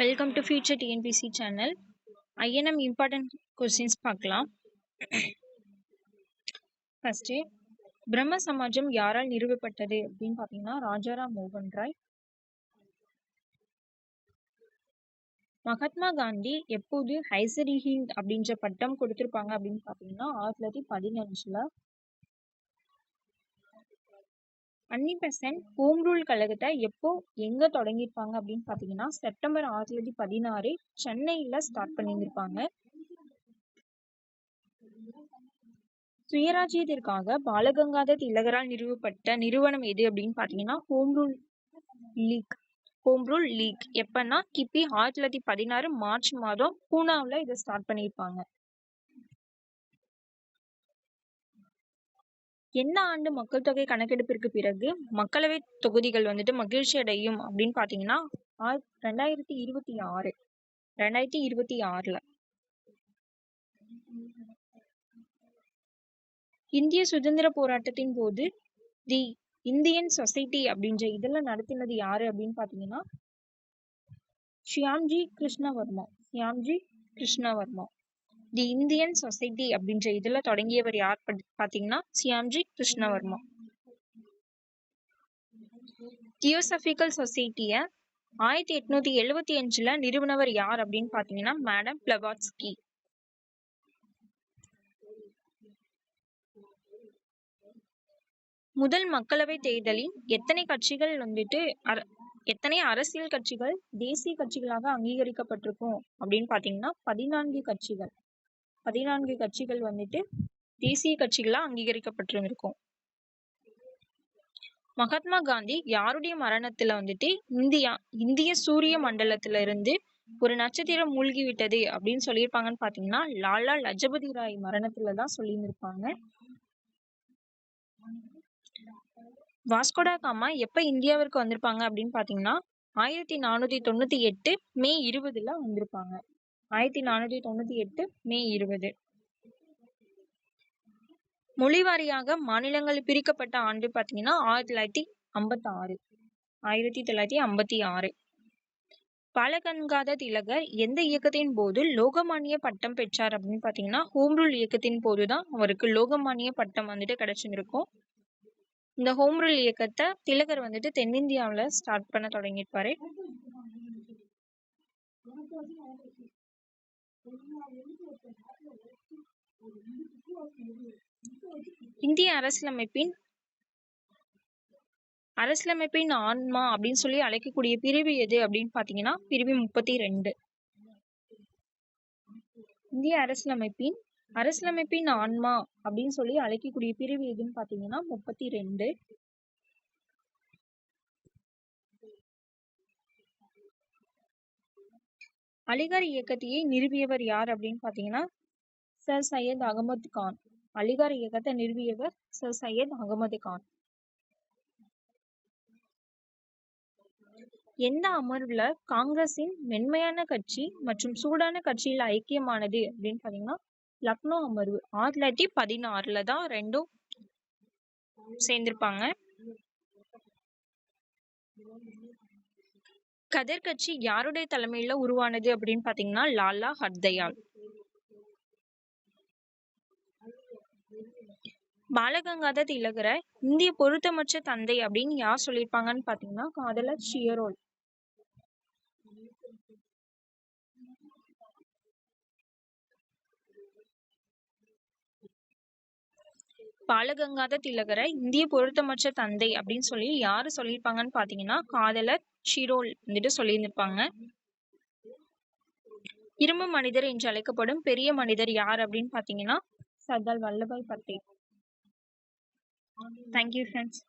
Welcome to future TNPSC channel INM important questions பார்க்கலாம். First Brahma சமாஜம் யாரால் நிறுவப்பட்டது அப்படின்னு பார்த்தீங்கன்னா ராஜாராம் மோகன் ராய். மகாத்மா காந்தி எப்போது ஹைசரி ஹிந்த் அப்படின்ற பட்டம் கொடுத்துருப்பாங்க அப்படின்னு பார்த்தீங்கன்னா ஆயிரத்தி தொள்ளாயிரத்தி பதினஞ்சில் அன்னி பெசன்ட் ஹோம் ரூல் கழகத்தை எப்போ எங்க தொடங்கியிருப்பாங்க அப்படின்னு பார்த்தீங்கன்னா செப்டம்பர் ஆயிரத்தி தொள்ளாயிரத்தி பதினாறு சென்னையில ஸ்டார்ட் பண்ணியிருந்திருப்பாங்க. சுயராஜ்யத்திற்காக பாலகங்காதர் திலகரால் நிறுவப்பட்ட நிறுவனம் எது அப்படின்னு பார்த்தீங்கன்னா home rule league home rule league எப்பன்னா கிபி ஆயிரத்தி தொள்ளாயிரத்தி பதினாறு மார்ச் மாதம் பூனாவில் இதை ஸ்டார்ட் பண்ணியிருப்பாங்க. எந்த ஆண்டு மக்கள் தொகை கணக்கெடுப்பிற்கு பிறகு மக்களவை தொகுதிகள் வந்துட்டு மகிழ்ச்சி அடையும் அப்படின்னு பார்த்தீங்கன்னா ரெண்டாயிரத்தி இருபத்தி ஆறு. ரெண்டாயிரத்தி இருபத்தி ஆறுல. இந்திய சுதந்திர போராட்டத்தின் போது தி இந்தியன் சொசைட்டி அப்படின்ற இதெல்லாம் நடத்தினது யாரு அப்படின்னு பார்த்தீங்கன்னா Shyamji Krishnavarma. Shyamji Krishnavarma. The Indian society அப்படின்ற இதுல தொடங்கியவர் யார் பாத்தீங்கன்னா சியாம்ஜி கிருஷ்ணவர்மா. தியோசபிக்கல் சொசைட்டிய ஆயிரத்தி எட்நூத்தி எழுவத்தி அஞ்சுல நிறுவனவர் யார் அப்படின்னு பாத்தீங்கன்னா மேடம் பிளவாட்ஸ்கி. முதல் மக்களவை தேர்தலில் எத்தனை கட்சிகள் வந்துட்டு எத்தனை அரசியல் கட்சிகள் தேசிய கட்சிகளாக அங்கீகரிக்கப்பட்டிருக்கும் அப்படின்னு பாத்தீங்கன்னா பதினான்கு கட்சிகள். பதினான்கு கட்சிகள் வந்துட்டு தேசிய கட்சிகளா அங்கீகரிக்கப்பட்டிருந்திருக்கும். மகாத்மா காந்தி யாருடைய மரணத்துல வந்துட்டு இந்தியா இந்திய சூரிய மண்டலத்துல இருந்து ஒரு நட்சத்திரம் மூழ்கி விட்டது அப்படின்னு சொல்லியிருப்பாங்கன்னு பாத்தீங்கன்னா லாலா லஜபதி ராய் மரணத்துலதான் சொல்லியிருந்திருப்பாங்க. வாஸ்கோடா காமா எப்ப இந்தியாவிற்கு வந்திருப்பாங்க அப்படின்னு பாத்தீங்கன்னா ஆயிரத்தி நானூத்தி தொண்ணூத்தி எட்டு மே இருபதுல வந்திருப்பாங்க. ஆயிரத்தி நானூத்தி தொண்ணூத்தி எட்டு மே இருபது. மொழி வாரியாக மாநிலங்கள் பிரிக்கப்பட்ட ஆண்டு பார்த்தீங்கன்னா ஆயிரத்தி தொள்ளாயிரத்தி ஐம்பத்தி ஆறு ஆயிரத்தி தொள்ளாயிரத்தி ஐம்பத்தி ஆறு. பாலகங்காத திலகர் எந்த இயக்கத்தின் போது லோகமானிய பட்டம் பெற்றார் அப்படின்னு பார்த்தீங்கன்னா ஹோம் ரூல் இயக்கத்தின் போதுதான் அவருக்கு லோகமானிய பட்டம் வந்துட்டு கிடைச்சிருக்கும். இந்த ஹோம் ரூல் இயக்கத்தை திலகர் வந்துட்டு தென்னிந்தியாவில் ஸ்டார்ட் பண்ண தொடங்கியிருப்பாரு. இந்திய அரசியலமைப்பின் அரசியலமைப்பின் ஆன்மா அப்படின்னு சொல்லி அழைக்கக்கூடிய பிரிவு எது அப்படின்னு பாத்தீங்கன்னா பிரிவு முப்பத்தி ரெண்டு. இந்திய அரசியலமைப்பின் அரசியலமைப்பின் ஆன்மா அப்படின்னு சொல்லி அழைக்கக்கூடிய பிரிவு எதுன்னு பாத்தீங்கன்னா முப்பத்தி ரெண்டு. அலிகார் இயக்கத்தையே நிறுவியவர் யார் அப்படின்னு பார்த்தீங்கன்னா சர் சையத் அகமது கான். அலிகார் இயக்கத்தை நிறுவியவர் சர் சையத் அகமது கான். எந்த அமர்வுல காங்கிரஸின் மென்மையான கட்சி மற்றும் சூடான கட்சியில் ஐக்கியமானது அப்படின்னு பாத்தீங்கன்னா லக்னோ அமர்வு. ஆயிரத்தி தொள்ளாயிரத்தி பதினாறுல தான் ரெண்டும் சேர்ந்திருப்பாங்க. கதர் கட்சி யாருடைய தலைமையில உருவானது அப்படின்னு பாத்தீங்கன்னா லாலா ஹர்தயால் பாலகங்காதர் திலகரை இந்திய பொருத்தமற்ற தந்தை அப்படின்னு யார் சொல்லியிருப்பாங்கன்னு பாத்தீங்கன்னா காதலர் ஷியரோல். பாலகங்காதர் திலகரை இந்திய பொருத்தமற்ற தந்தை அப்படின்னு சொல்லி யாரு சொல்லியிருப்பாங்கன்னு பாத்தீங்கன்னா காதலர் ஷிரோல் வந்துட்டு சொல்லியிருந்திருப்பாங்க. இரும்பு மனிதர் என்று அழைக்கப்படும் பெரிய மனிதர் யார் அப்படின்னு பாத்தீங்கன்னா Sardar Vallabhbhai Patel. Thank you friends